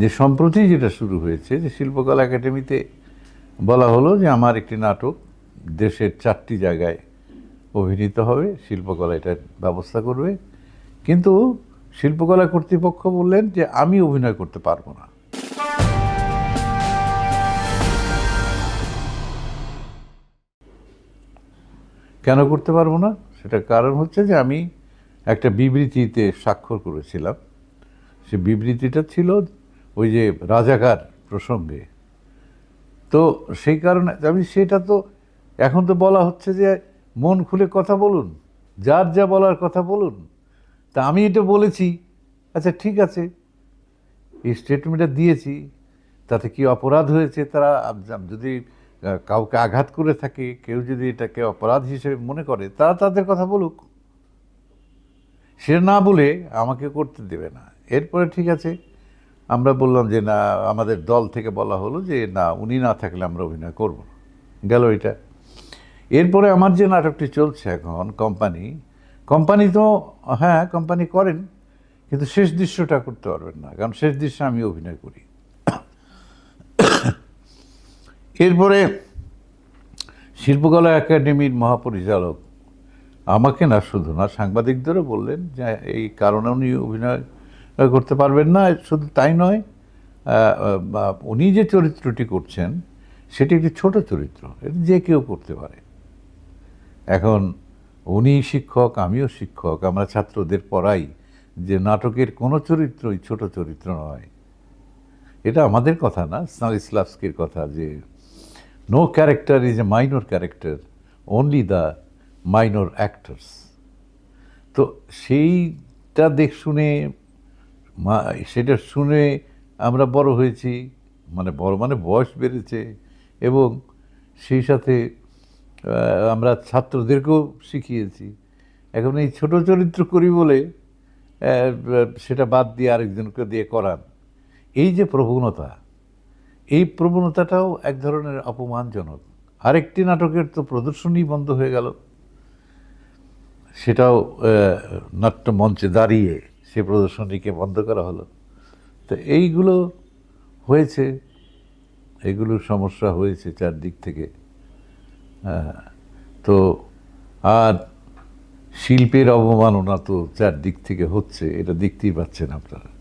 যে সম্প্রতি যেটা শুরু হয়েছে, যে শিল্পকলা একাডেমিতে বলা হলো যে আমার একটি নাটক দেশের চারটি জায়গায় অভিনীত হবে, শিল্পকলা এটার ব্যবস্থা করবে। কিন্তু শিল্পকলা কর্তৃপক্ষ বললেন যে আমি অভিনয় করতে পারব না। কেন করতে পারব না? সেটার কারণ হচ্ছে যে আমি একটা বিবৃতিতে স্বাক্ষর করেছিলাম। সে বিবৃতিটা ছিল ওই যে রাজাকার প্রসঙ্গে। তো সেই কারণে, আমি সেটা তো, এখন তো বলা হচ্ছে যে মন খুলে কথা বলুন, যার যা বলার কথা বলুন। তা আমি এটা বলেছি। আচ্ছা ঠিক আছে। এই স্টেটমেন্টটা দিয়েছি। তাতে কি অপরাধ হয়েছে? তারা যদি কাউকে আঘাত করে থাকে, কেউ যদি এটাকে অপরাধ হিসেবে মনে করে, তারা তাদের কথা বলুক। সে না বলে আমাকে করতে দেবে না। এরপরে ঠিক আছে। আমরা বললাম যে, না, আমাদের দল থেকে বলা হলো যে, না, উনি না থাকলে আমরা অভিনয় করব না। গেল এটা। এরপরে আমার যে নাটকটি চলছে এখন, কোম্পানি কোম্পানি তো হ্যাঁ কোম্পানি করেন, কিন্তু শেষ দৃশ্যটা করতে পারবেন না, কারণ শেষ দৃশ্যে আমি অভিনয় করি। এরপরে শিল্পকলা একাডেমির মহাপরিচালক আমাকে না, শুধু না, সাংবাদিকদেরও বললেন যে, এই কারণে উনি অভিনয় করতে পারবেন না, শুধু তাই নয় উনি যে চরিত্রটি করছেন, সেটি একটি ছোট চরিত্র, এটা যে কেউ করতে পারে। এখন উনি শিক্ষক, আমিও শিক্ষক, আমরা ছাত্রদের পড়াই যে নাটকের কোনো চরিত্রই ছোট চরিত্র নয়। এটা আমাদের কথা না, স্নালিসলাভস্কির কথা যে no character is a minor character only the minor actors তো সেইটা দেখ শুনে মা- সেটা শুনে আমরা বড় হয়েছি মানে বড় মানে বয়স বেড়েছে এবং সেই সাথে আমরা ছাত্রদেরকেও শিখিয়েছি। এখন এই ছোট চরিত্র করি বলে সেটা বাদ দিয়ে আরেকজনকে দিয়ে করান। এই যে প্রবণতা, এই প্রবণতাটাও এক ধরনের অপমানজনক। আরেকটি নাটকের তো প্রদর্শনী বন্ধ হয়ে গেল। সেটাও নাট্যমঞ্চে দাঁড়িয়ে সে প্রদর্শনীকে বন্ধ করা হলো। তো এইগুলো হয়েছে এগুলো সমস্যা হয়েছে চারদিক থেকে। হ্যাঁ, তো আর শিল্পের অবমাননা তো চারদিক থেকে হচ্ছে এটা দেখতেই পাচ্ছেন আপনারা।